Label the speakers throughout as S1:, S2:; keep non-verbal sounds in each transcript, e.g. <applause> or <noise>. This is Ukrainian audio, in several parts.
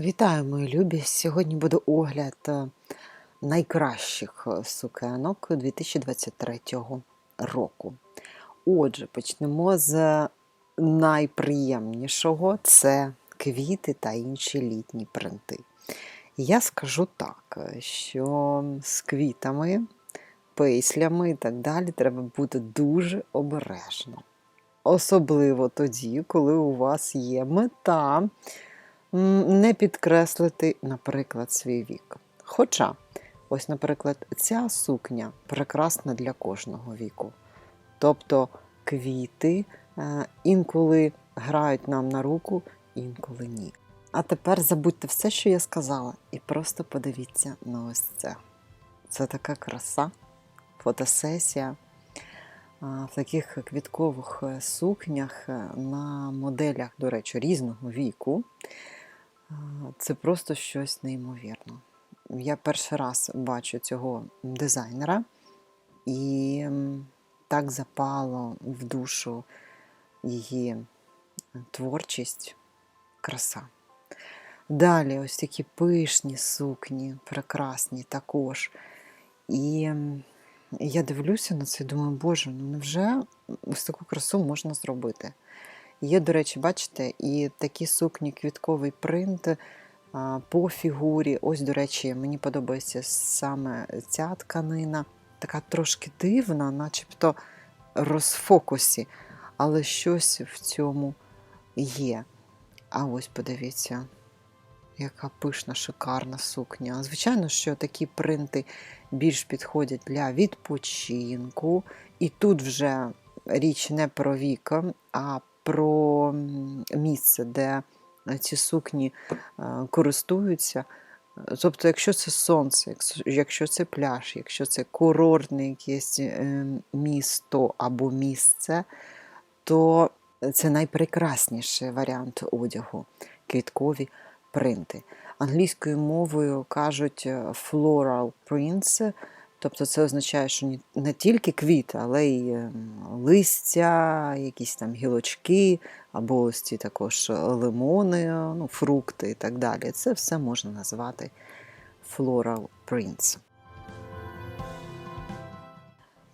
S1: Вітаю, мої любі! Сьогодні буде огляд е, найкращих е, сукенок 2023 року. Отже, почнемо з найприємнішого це квіти та інші літні принти. Я скажу так, е, що з квітами, пислями і так далі треба бути дуже обережно. Особливо тоді, коли у вас є мета не підкреслити, наприклад, свій вік. Хоча, ось, наприклад, ця сукня прекрасна для кожного віку. Тобто квіти е, інколи грають нам на руку, інколи ні. А тепер забудьте все, що я сказала, і просто подивіться на ось це. Це така краса, фотосесія в таких квіткових е, сукнях е, на моделях, до речі, різного віку. Це просто щось неймовірне. Я перший раз бачу цього дизайнера, і так запало в душу її творчість, краса. Далі ось такі пишні сукні, прекрасні також. І я дивлюся на це і думаю, боже, ну невже ось таку красу можна зробити? Є, до речі, бачите, і такі сукні, квітковий принт по фігурі. Ось, до речі, мені подобається саме ця тканина, така трошки дивна, начебто розфокусі, але щось в цьому є. А ось подивіться, яка пишна, шикарна сукня. Звичайно, що такі принти більш підходять для відпочинку. І тут вже річ не про вік, а про місце, де ці сукні е, користуються. Тобто, якщо це сонце, якщо- це пляж, якщо це курортне якесь е, місто або місце, то це найпрекрасніший варіант одягу квіткові принти. Англійською мовою кажуть е, floral prints, тобто це означає, що не тільки квіти, але й ем, листя, якісь там гілочки, або ось ці також лимони, ну, фрукти і так далі. Це все можна назвати floral prints.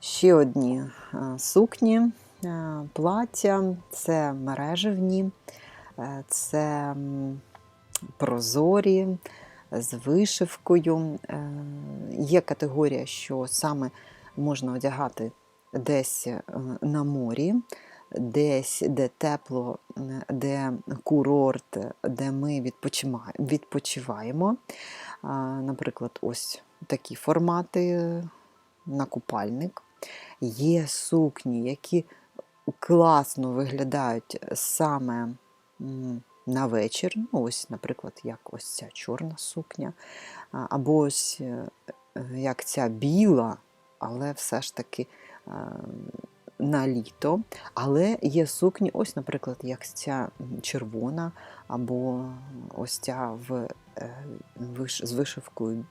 S1: Ще одні е, сукні, е, плаття, це мережевні, е, це прозорі з вишивкою. Е, Є категорія, що саме можна одягати десь е, на морі, десь де тепло, де курорт, де ми відпочиваємо. Наприклад, ось такі формати на купальник. Є сукні, які класно виглядають саме на вечір. Ну, ось, наприклад, як ось ця чорна сукня, або ось е, е, як ця біла, але все ж таки на літо. Але є сукні, ось, наприклад, як ця червона, або ось ця в, е, з вишивкою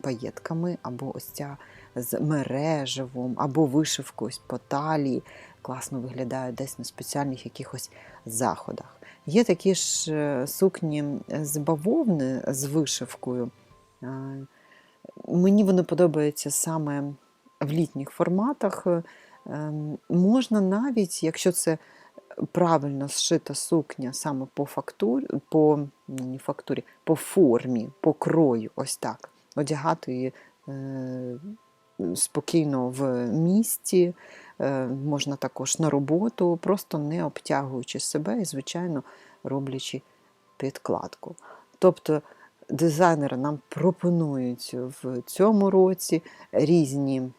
S1: паєтками, або ось ця з мережевом, або вишивкою по талії. Класно виглядають десь на спеціальних якихось заходах. Є такі ж е, сукні з бавовни з вишивкою. Мені вони подобаються саме в літніх форматах. Е, ем, Можна навіть, якщо це правильно зшита сукня саме по фактурі, по, ну, не фактурі, по формі, по крою, ось так, одягати її е, спокійно в місті, можна також на роботу, просто не обтягуючи себе і, звичайно, роблячи підкладку. Тобто дизайнери нам пропонують в цьому році різні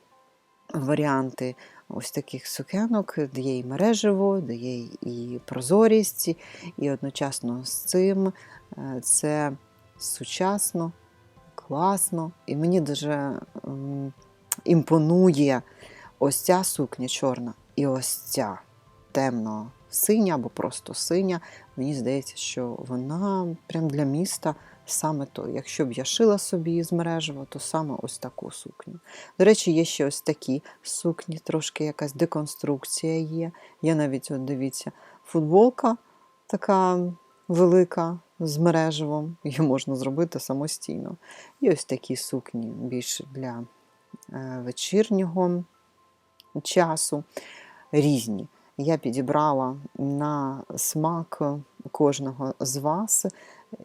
S1: варіанти ось таких сукенок, де є і мережево, де є і прозорість, і одночасно з цим е, це сучасно, класно. І мені дуже імпонує ось ця сукня чорна і ось ця темно синя або просто синя. Мені здається, що вона прям для міста саме то. Якщо б я шила собі з мережево, то саме ось таку сукню. До речі, є ще ось такі сукні, трошки якась деконструкція є. Я навіть, от дивіться, футболка така велика з мереживом, її можна зробити самостійно. І ось такі сукні більш для е, вечірнього часу різні. Я підібрала на смак кожного з вас.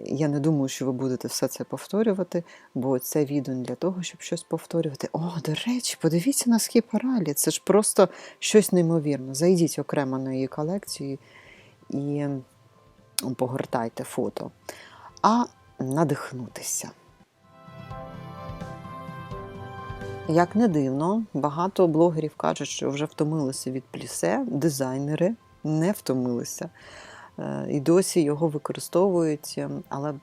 S1: Я не думаю, що ви будете все це повторювати, бо це відео не для того, щоб щось повторювати. О, до речі, подивіться на скіпаралі. Це ж просто щось неймовірне. Зайдіть окремо на її колекцію і погортайте фото. А надихнутися. Як не дивно, багато блогерів кажуть, що вже втомилися від плісе, дизайнери не втомилися. Е, І досі його використовують, але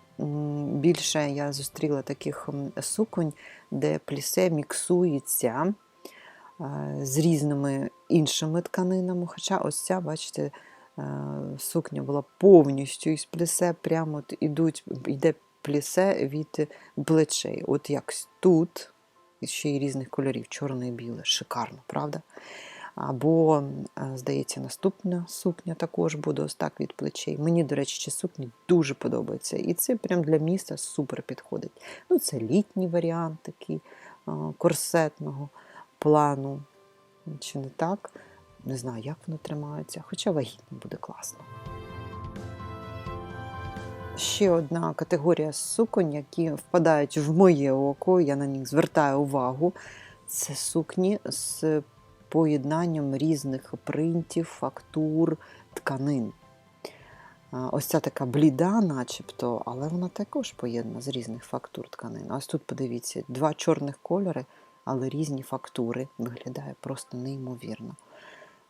S1: більше я зустріла таких суконь, де плісе міксується е, з різними іншими тканинами. Хоча ось ця, бачите, е, сукня була повністю із плісе, прямо от йде плісе від плечей. От як тут, ще й різних кольорів, чорне і біле. Шикарно, правда? Або, е, здається, наступна сукня також буде ось так від плечей. Мені, до речі, ці сукні дуже подобаються. І це прям для міста супер підходить. Ну, це літній варіант такий корсетного плану. Чи не так? Не знаю, як воно тримається, хоча вагітно буде класно. Ще одна категорія суконь, які впадають в моє око, я на них звертаю увагу. Це сукні з поєднанням різних принтів, фактур, тканин. Ось ця така бліда, начебто, але вона також поєднана з різних фактур тканин. Ось тут подивіться, два чорних кольори, але різні фактури. Виглядає просто неймовірно.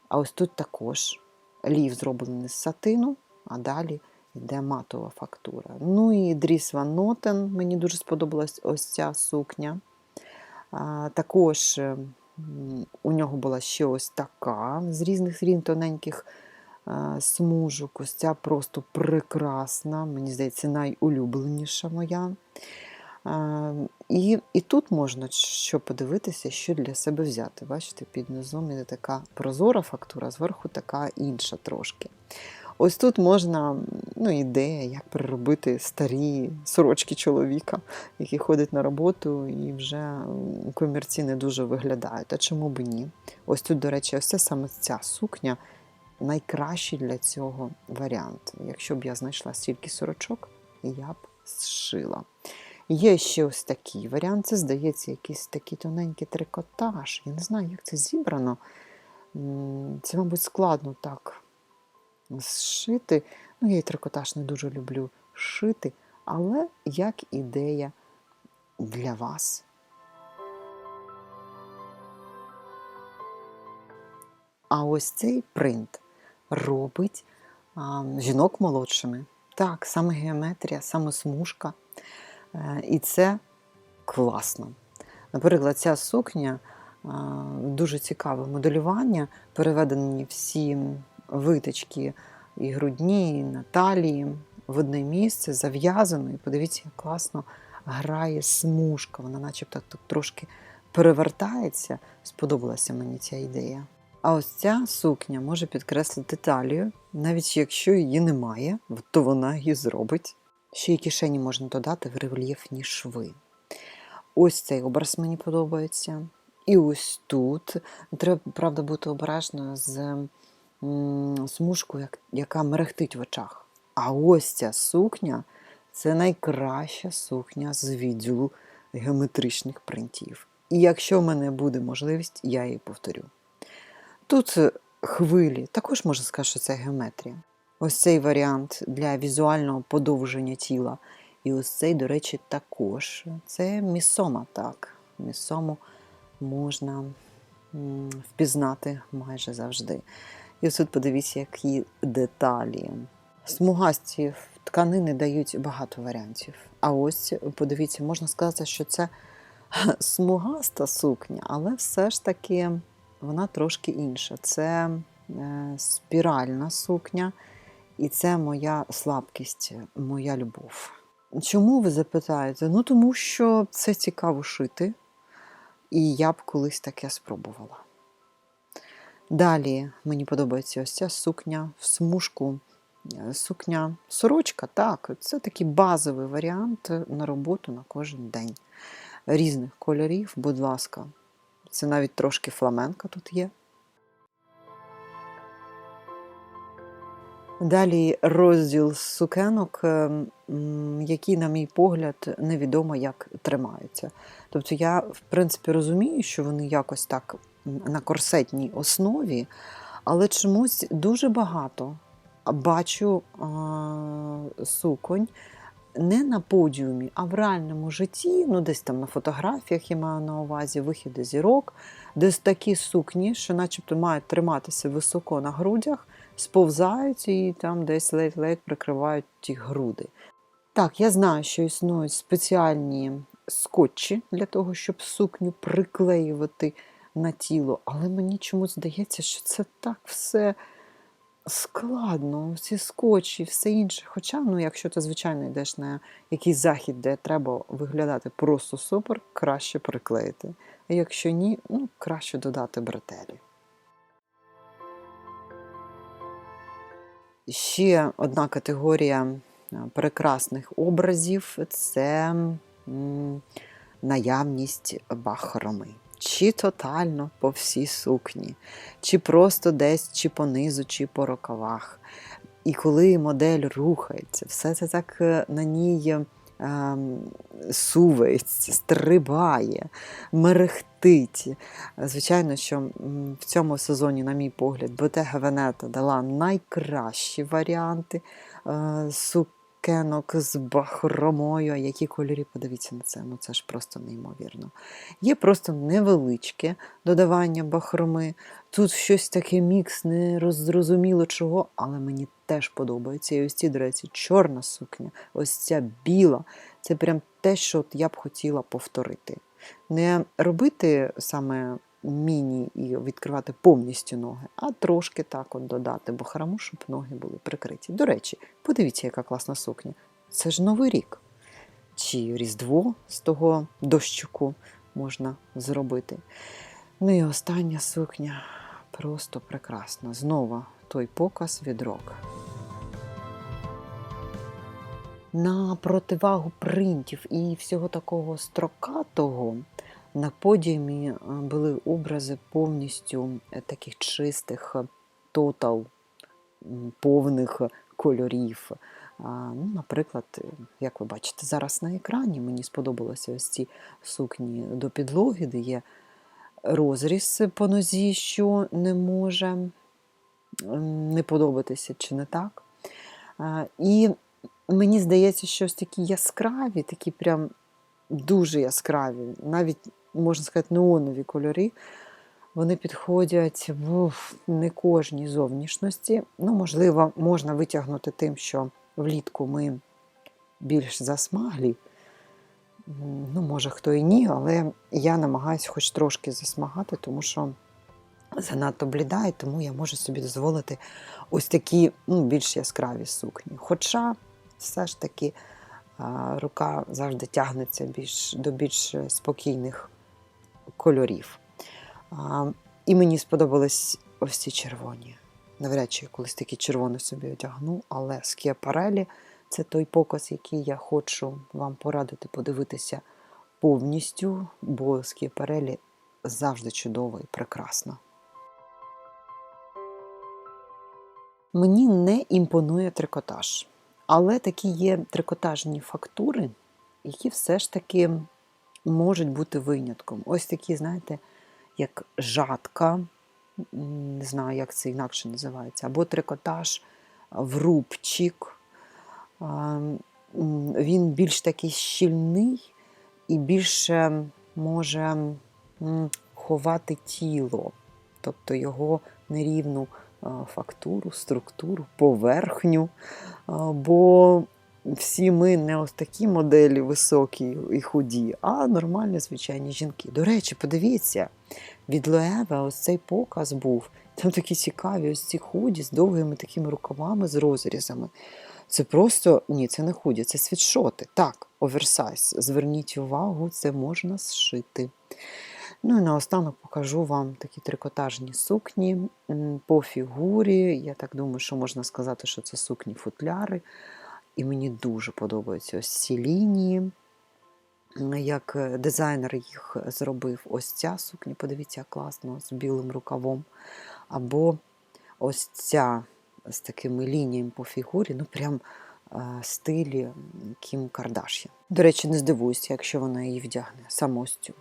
S1: А ось тут також лів зроблений з сатину, а далі йде матова фактура. Ну і Дріс Ван Нотен, мені дуже сподобалась ось ця сукня. А, також у нього була ще ось така з різних рін тоненьких а, смужок. Ось ця просто прекрасна, мені здається, найулюбленіша моя. А, і, і тут можна що подивитися, що для себе взяти. Бачите, під низом іде така прозора фактура, зверху така інша трошки. Ось тут можна ну, ідея, як переробити старі сорочки чоловіка, які ходять на роботу і вже м, комерційно дуже виглядають. А чому б ні? Ось тут, до речі, ось це саме ця сукня найкращий для цього варіант. Якщо б я знайшла стільки сорочок, я б зшила. Є ще ось такий варіант. Це, здається, якийсь такий тоненький трикотаж. Я не знаю, як це зібрано. Це, мабуть, складно так зшити. Ну, я і трикотаж не дуже люблю шити, але як ідея для вас. А ось цей принт робить а, жінок молодшими. Так, саме геометрія, саме смужка. Е, І це класно. Наприклад, ця сукня а, дуже цікаве моделювання, переведені всі виточки і грудні, і на в одне місце, зав'язано. І подивіться, як класно грає смужка. Вона начебто так трошки перевертається. Сподобалася мені ця ідея. А ось ця сукня може підкреслити талію, навіть якщо її немає, то вона її зробить. Ще й кишені можна додати в рельєфні шви. Ось цей образ мені подобається. І ось тут. Треба, правда, бути обережною з як- яка мерехтить в очах. А ось ця сукня це найкраща сукня з відділу геометричних принтів. І якщо в мене буде можливість, я її повторю. Тут хвилі, також можна сказати, що це геометрія. Ось цей варіант для візуального подовження тіла. І ось цей, до речі, також. Це місома, так. Місому можна впізнати майже завжди. І ось тут подивіться, які деталі. Смугасті тканини дають багато варіантів. А ось подивіться, можна сказати, що це <laughs> смугаста сукня, але все ж таки вона трошки інша. Це е, спіральна сукня, і це моя слабкість, моя любов. Чому ви запитаєте? Ну, тому що це цікаво шити, і я б колись таке спробувала. Далі мені подобається ось ця сукня в смужку Е, Сукня, сорочка, так, це такий базовий варіант на роботу на кожен день. Різних кольорів, будь ласка. Це навіть трошки фламенка тут є. Далі розділ сукенок, е, які, на мій погляд, невідомо як тримаються. Тобто я, в принципі, розумію, що вони якось так на корсетній основі, але чомусь дуже багато бачу а, суконь не на подіумі, а в реальному житті, ну десь там на фотографіях я маю на увазі вихіди зірок, десь такі сукні, що начебто мають триматися високо на грудях, сповзають і там десь ледь-ледь прикривають ті груди. Так, я знаю, що існують спеціальні скотчі для того, щоб сукню приклеювати на тіло, але мені чомусь здається, що це так все складно, ці скотчі, все інше. Хоча, ну, якщо ти, звичайно, йдеш на якийсь захід, де треба виглядати просто супер, краще приклеїти. А якщо ні, ну, краще додати бретелі. Ще одна категорія прекрасних образів це наявність бахроми. Чи тотально по всій сукні, чи просто десь, чи понизу, чи по рукавах. І коли модель рухається, все це так е, на ній е, сувається, стрибає, мерехтить. Звичайно, що в цьому сезоні, на мій погляд, Bottega Veneta дала найкращі варіанти е, сукенок з бахромою. А які кольорі, подивіться на це, ну це ж просто неймовірно. Є просто невеличке додавання бахроми. Тут щось таке мікс, не роззрозуміло чого, але мені теж подобається. І ось ці, до речі, чорна сукня, ось ця біла. Це прям те, що от я б хотіла повторити. Не робити саме міні і відкривати повністю ноги, а трошки так от додати бахрому, щоб ноги були прикриті. До речі, подивіться, яка класна сукня. Це ж Новий рік. Чи Різдво з того дощуку можна зробити. Ну і остання сукня просто прекрасна. Знову той показ від рок. На противагу принтів і всього такого строкатого на подіумі е, були образи повністю е, таких чистих, е, тотал, повних кольорів. Ну, наприклад, як ви бачите зараз на екрані, мені сподобалися ось ці сукні до підлоги, де є розріз по нозі, що не може не подобатися, чи не так. І мені здається, що ось такі яскраві, такі прям дуже яскраві, навіть можна сказати, неонові кольори. Вони підходять в не кожній зовнішності. Ну, можливо, можна витягнути тим, що влітку ми більш засмаглі. Ну, може, хто і ні, але я намагаюся хоч трошки засмагати, тому що занадто бліда, і тому я можу собі дозволити ось такі ну, більш яскраві сукні. Хоча все ж таки рука завжди тягнеться більш, до більш спокійних кольорів. І мені сподобались ось ці червоні. Навряд чи я колись такі червоні собі одягну, але скіапарелі це той показ, який я хочу вам порадити подивитися повністю, бо скіапарелі завжди чудово і прекрасно. Мені не імпонує трикотаж, але такі є трикотажні фактури, які все ж таки можуть бути винятком. Ось такі, знаєте, як жатка, не знаю, як це інакше називається, або трикотаж в рубчик. Він більш такий щільний і більше може ховати тіло, тобто його нерівну фактуру, структуру, поверхню. Бо всі ми не ось такі моделі високі і худі, а нормальні звичайні жінки. До речі, подивіться, від Лоева ось цей показ був. Там такі цікаві ось ці худі з довгими такими рукавами, з розрізами. Це просто ні, це не худі, це світшоти. Так, оверсайз. Зверніть увагу, це можна зшити. Ну і наостанок покажу вам такі трикотажні сукні по фігурі. Я так думаю, що можна сказати, що це сукні-футляри. І мені дуже подобаються ось ці лінії. Як е, дизайнер їх зробив, ось ця сукня, подивіться, класно, з білим рукавом. Або ось ця з такими лініями по фігурі, ну прям е, стилі Кім Кардаш'ян. До речі, не здивуюся, якщо вона її вдягне, цю.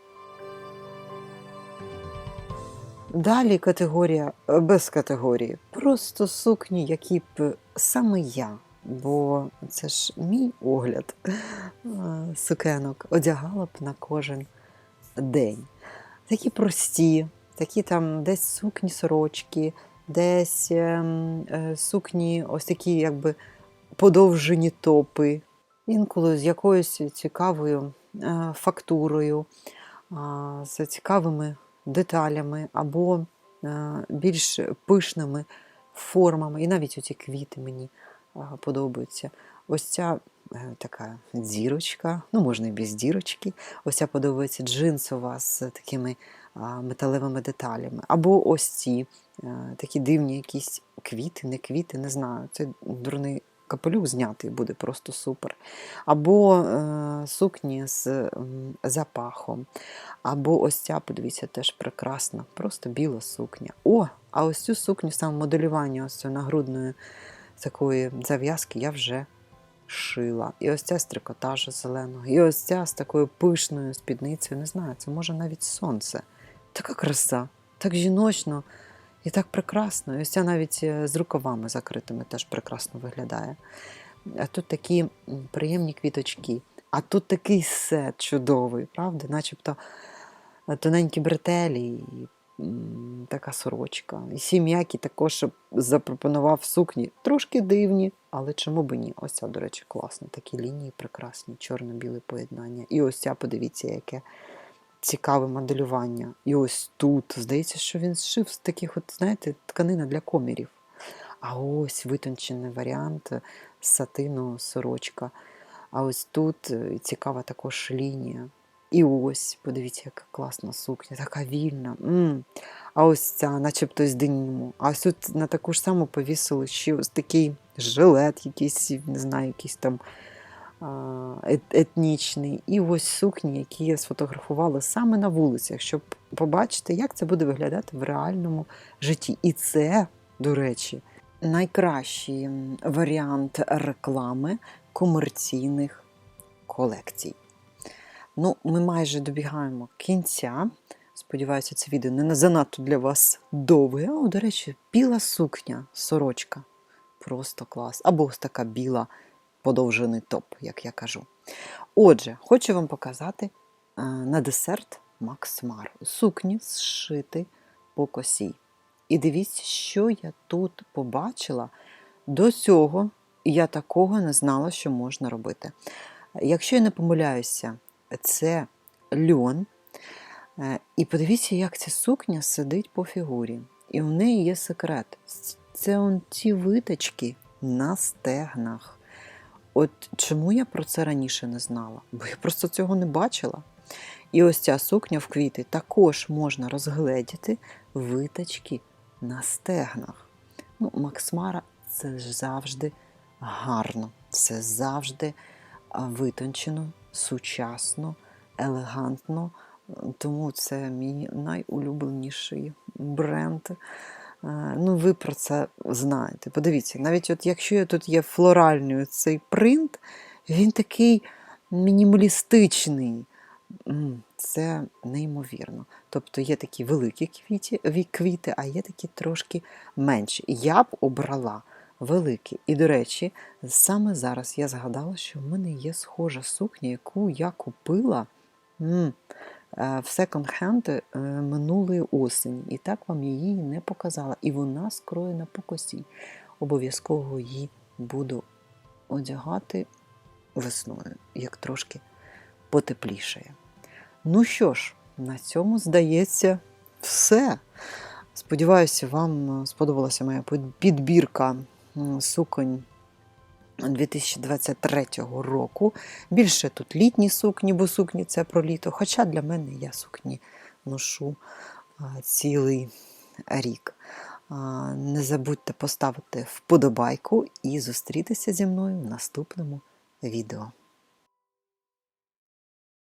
S1: Далі категорія е, без категорії. Просто сукні, які б саме я, бо це ж мій огляд <laughs> е, сукенок, одягала б на кожен день. Такі прості, такі там десь сукні сорочки, десь ем, е, сукні, ось такі, якби подовжені топи, інколи з якоюсь цікавою е, фактурою, з цікавими деталями або більш пишними формами. І навіть оці квіти мені подобаються. Ось ця е, така дірочка, ну можна і без дірочки. Ось ця подобається джинсова з такими металевими деталями. Або ось ці е, такі дивні якісь квіти, не квіти, не знаю. Це дурний капелюх знятий буде просто супер. Або е, сукні з запахом. Або ось ця, подивіться, теж прекрасна, просто біла сукня. О, а ось цю сукню, саме моделювання ось цієї нагрудної такої зав'язки я вже шила. І ось ця з трикотажу зеленого, і ось ця з такою пишною спідницею. Не знаю, це може навіть сонце. Така краса, так жіночно і так прекрасно. І ось ця навіть е, з рукавами закритими теж прекрасно виглядає. А тут такі приємні квіточки. А тут такий сет чудовий, правда? Начебто е, тоненькі бретелі така сорочка. І сім'які також запропонував сукні. Трошки дивні, але чому б ні? Ось ця, до речі, класна. Такі лінії прекрасні, чорно-біле поєднання. І ось ця, подивіться, яке цікаве моделювання. І ось тут, здається, що він зшив з таких, от, знаєте, тканина для комірів. А ось витончений варіант е, сатину сорочка. А ось тут е, цікава також лінія. І ось, подивіться, яка класна сукня, така вільна. м А ось ця, начебто з деніму. А ось тут на таку ж саму повісили ще ось такий жилет, якийсь, не знаю, якийсь там ет- етнічний. І ось сукні, які я сфотографувала саме на вулицях, щоб побачити, як це буде виглядати в реальному житті. І це, до речі, найкращий варіант реклами комерційних колекцій. Ну, ми майже добігаємо кінця. Сподіваюся, це відео не занадто для вас довге. О, до речі, біла сукня, сорочка. Просто клас. Або ось така біла подовжений топ, як я кажу. Отже, хочу вам показати е, на десерт Макс Мар. Сукні зшити по косі. І дивіться, що я тут побачила. До цього я такого не знала, що можна робити. Якщо я не помиляюся, це льон. Е, І подивіться, як ця сукня сидить по фігурі. І у неї є секрет. Це он ті виточки на стегнах. От чому я про це раніше не знала? Бо я просто цього не бачила. І ось ця сукня в квіти також можна розгледіти виточки на стегнах. Ну, Максмара це завжди гарно, це завжди витончено, сучасно, елегантно. Тому це мій найулюбленіший бренд. Е, Ну, ви про це знаєте. Подивіться, навіть от якщо тут є флоральний цей принт, він такий мінімалістичний. Це неймовірно. Тобто є такі великі квіті, квіти, а є такі трошки менші. Я б обрала великі. І, до речі, саме зараз я згадала, що в мене є схожа сукня, яку я купила е, в секонд-хенд е, минулої осені. І так вам її не показала. І вона скроєна по косі. Обов'язково її буду одягати весною, як трошки потеплішає. Ну що ж, на цьому здається все. Сподіваюся, вам е, сподобалася моя підбірка суконь 2023 року. Більше тут літні сукні, бо сукні це про літо. Хоча для мене я сукні ношу цілий рік. Не забудьте поставити вподобайку і зустрітися зі мною в наступному відео.